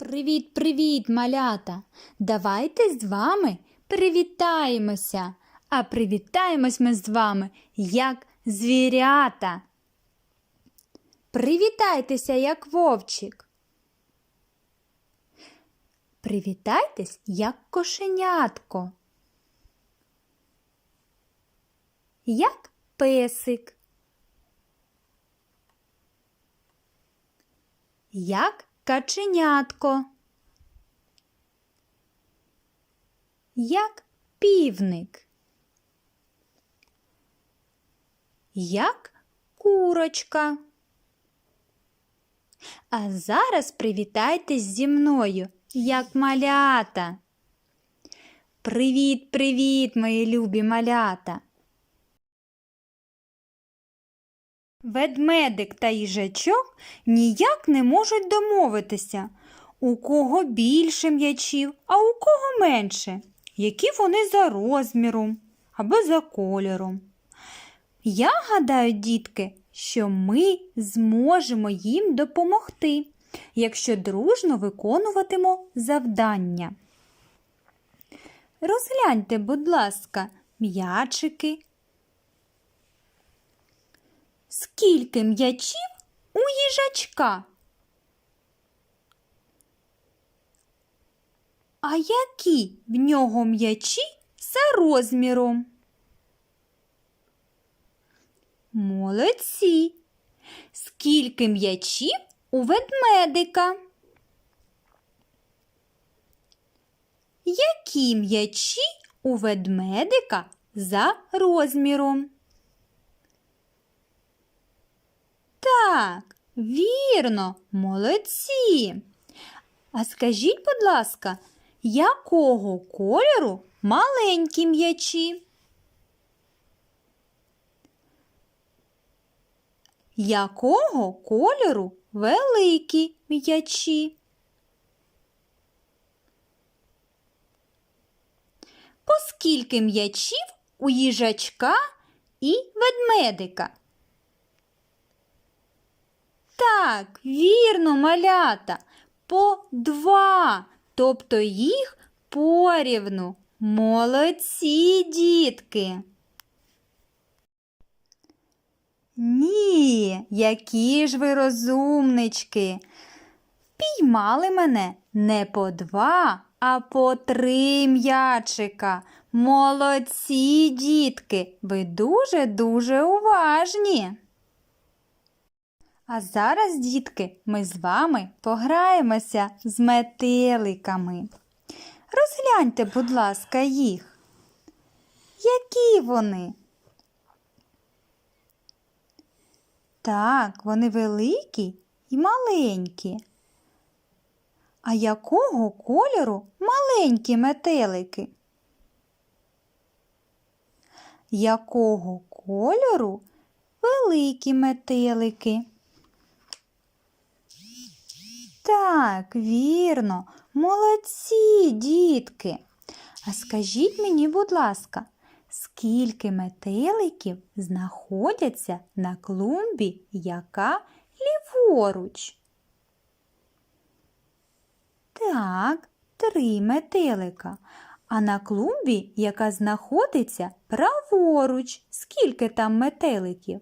Привіт-привіт, малята! Давайте з вами привітаємося. А привітаємось ми з вами як звірята. Привітайтеся, як вовчик. Привітайтесь, як кошенятко. Як песик. Як каченятко. Як півник. Як курочка. А зараз привітайтесь зі мною, як малята. Привіт, привіт, мої любі малята. Ведмедик та їжачок ніяк не можуть домовитися, у кого більше м'ячів, а у кого менше, які вони за розміром або за кольором. Я гадаю, дітки, що ми зможемо їм допомогти, якщо дружно виконуватимо завдання. Розгляньте, будь ласка, м'ячики. Скільки м'ячів у їжачка? А які в нього м'ячі за розміром? Молодці. Скільки м'ячів у ведмедика? Які м'ячі у ведмедика за розміром? Так, вірно, молодці. А скажіть, будь ласка, якого кольору маленькі м'ячі? Якого кольору великі м'ячі? По скільки м'ячів у їжачка і ведмедика? Так, вірно, малята, по два, тобто їх порівну. Молодці, дітки. Ні, які ж ви розумнички. Впіймали мене не по два, а по три м'ячика. Молодці, дітки, ви дуже-дуже уважні. А зараз, дітки, ми з вами пограємося з метеликами. Розгляньте, будь ласка, їх. Які вони? Так, вони великі і маленькі. А якого кольору маленькі метелики? Якого кольору великі метелики? Так, вірно, молодці, дітки. А скажіть мені, будь ласка, скільки метеликів знаходяться на клумбі, яка ліворуч? Так, три метелика. А на клумбі, яка знаходиться праворуч, скільки там метеликів?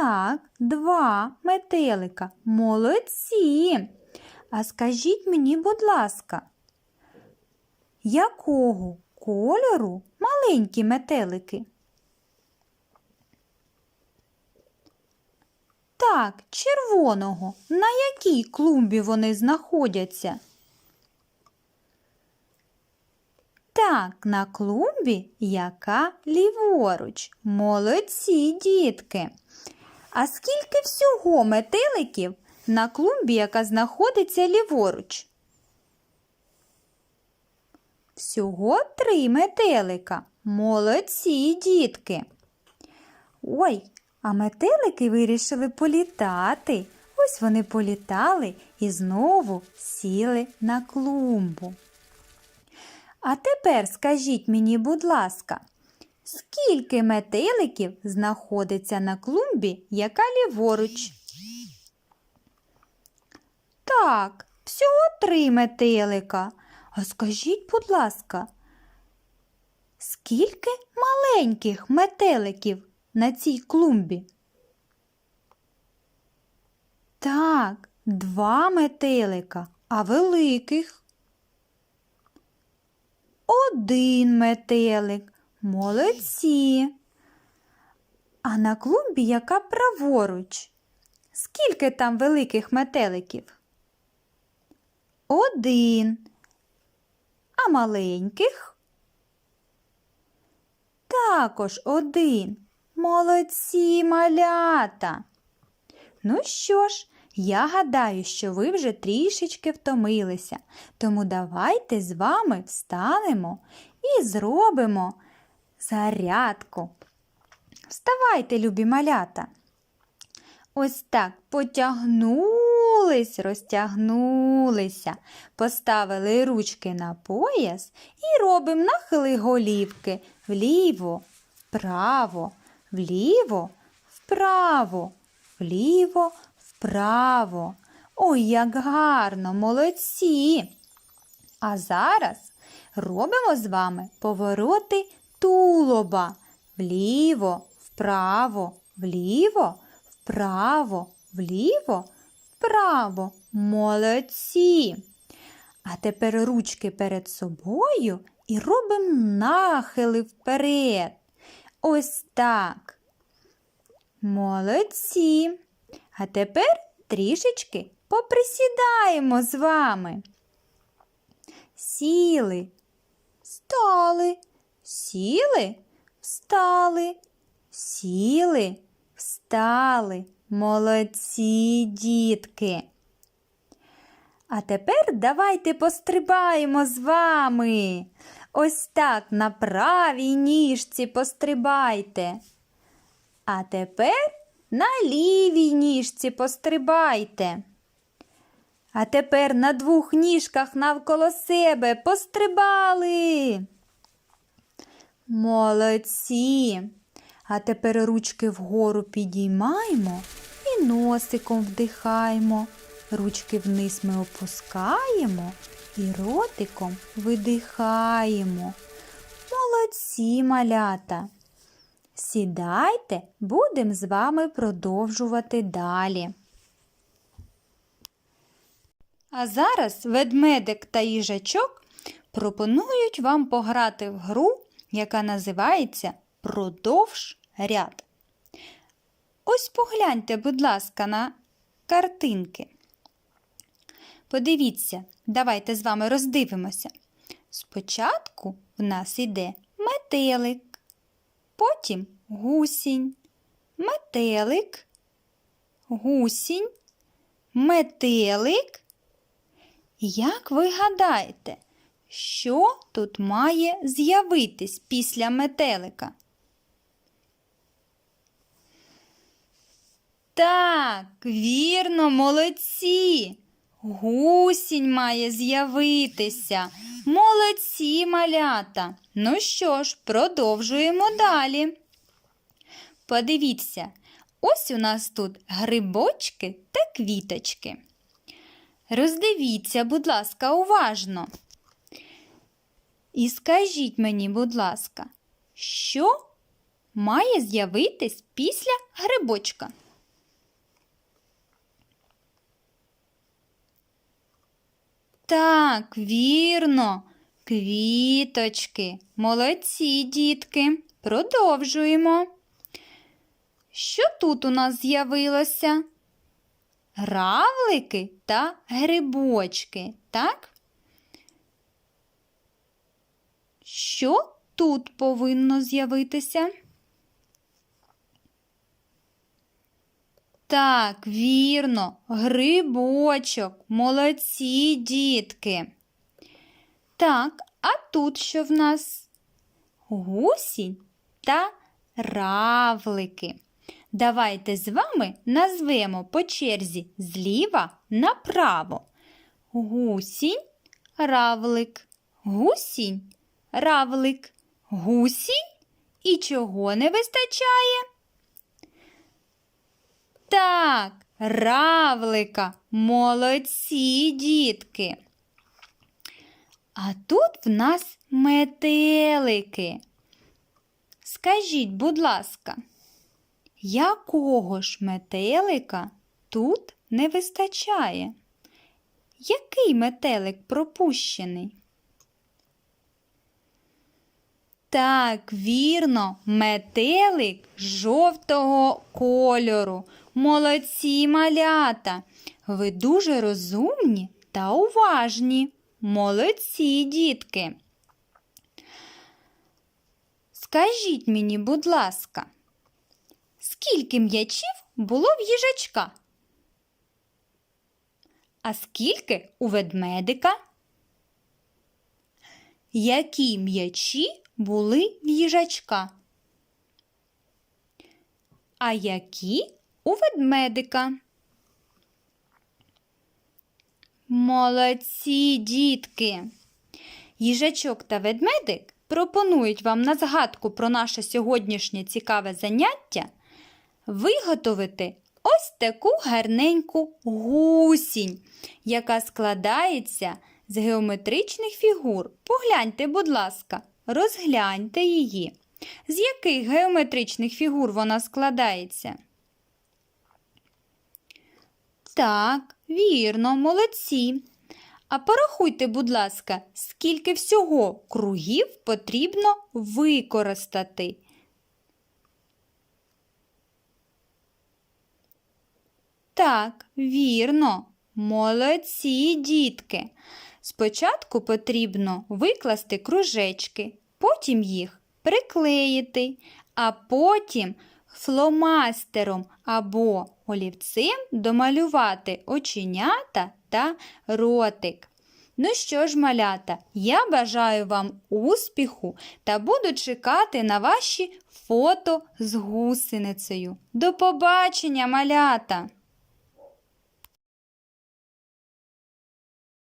Так, два метелика. Молодці. А скажіть мені, будь ласка, якого кольору маленькі метелики? Так, червоного. На якій клумбі вони знаходяться? Так, на клумбі, яка ліворуч. Молодці, дітки. А скільки всього метеликів на клумбі, яка знаходиться ліворуч? Всього три метелика. Молодці, дітки. Ой, а метелики вирішили політати. Ось вони політали і знову сіли на клумбу. А тепер скажіть мені, будь ласка, скільки метеликів знаходиться на клумбі, яка ліворуч? Так, всього три метелика. А скажіть, будь ласка, скільки маленьких метеликів на цій клумбі? Так, два метелика, а великих? Один метелик. Молодці. А на клумбі, яка праворуч? Скільки там великих метеликів? Один. А маленьких? Також один. Молодці малята. Ну що ж, я гадаю, що ви вже трішечки втомилися, тому давайте з вами встанемо і зробимо зарядку. Вставайте, любі малята. Ось так потягнулись, розтягнулися, поставили ручки на пояс і робимо нахили голівки вліво, вправо, вліво, вправо, вліво, вправо. Ой, як гарно, молодці! А зараз робимо з вами повороти тулоба вліво, вправо, вліво, вправо, вліво, вправо. Молодці. А тепер ручки перед собою і робимо нахили вперед. Ось так. Молодці. А тепер трішечки поприсідаємо з вами. Сіли, стали, сіли, встали, сіли, встали. Молодці, дітки. А тепер давайте пострибаємо з вами. Ось так на правій ніжці пострибайте. А тепер на лівій ніжці пострибайте. А тепер на двох ніжках навколо себе пострибали. Молодці. А тепер ручки вгору підіймаємо і носиком вдихаємо. Ручки вниз ми опускаємо і ротиком видихаємо. Молодці малята. Сідайте, будемо з вами продовжувати далі. А зараз ведмедик та їжачок пропонують вам пограти в гру, яка називається Продовж ряд. Ось погляньте, будь ласка, на картинки. Подивіться, давайте з вами роздивимося. Спочатку в нас іде метелик, потім гусінь, метелик, гусінь, метелик. Як ви гадаєте, що тут має з'явитись після метелика? Так, вірно, молодці. Гусінь має з'явитися. Молодці малята. Ну що ж, продовжуємо далі. Подивіться, ось у нас тут грибочки та квіточки. Роздивіться, будь ласка, уважно. І скажіть мені, будь ласка, що має з'явитись після грибочка? Так, вірно, квіточки. Молодці, дітки. Продовжуємо. Що тут у нас з'явилося? Равлики та грибочки, так? Що тут повинно з'явитися? Так, вірно, грибочок, молодці дітки. Так, а тут що в нас? Гусінь та равлики. Давайте з вами назвемо по черзі зліва направо. Гусінь, равлик, гусінь, равлик, гусінь. І чого не вистачає? Так, равлика. Молодці, дітки. А тут в нас метелики. Скажіть, будь ласка, якого ж метелика тут не вистачає? Який метелик пропущений? Так, вірно, метелик жовтого кольору. Молодці малята. Ви дуже розумні та уважні. Молодці, дітки. Скажіть мені, будь ласка, скільки м'ячів було в їжачка? А скільки у ведмедика? Які м'ячі були в їжачка? А які у ведмедика? Молодці, дітки! Їжачок та ведмедик пропонують вам на згадку про наше сьогоднішнє цікаве заняття виготовити ось таку гарненьку гусінь, яка складається з геометричних фігур. Погляньте, будь ласка, розгляньте її. З яких геометричних фігур вона складається? Так, вірно, молодці. А порахуйте, будь ласка, скільки всього кругів потрібно використати. Так, вірно, молодці, дітки. Спочатку потрібно викласти кружечки, потім їх приклеїти, а потім фломастером або олівцем домалювати оченята та ротик. Ну що ж, малята, я бажаю вам успіху та буду чекати на ваші фото з гусеницею. До побачення, малята!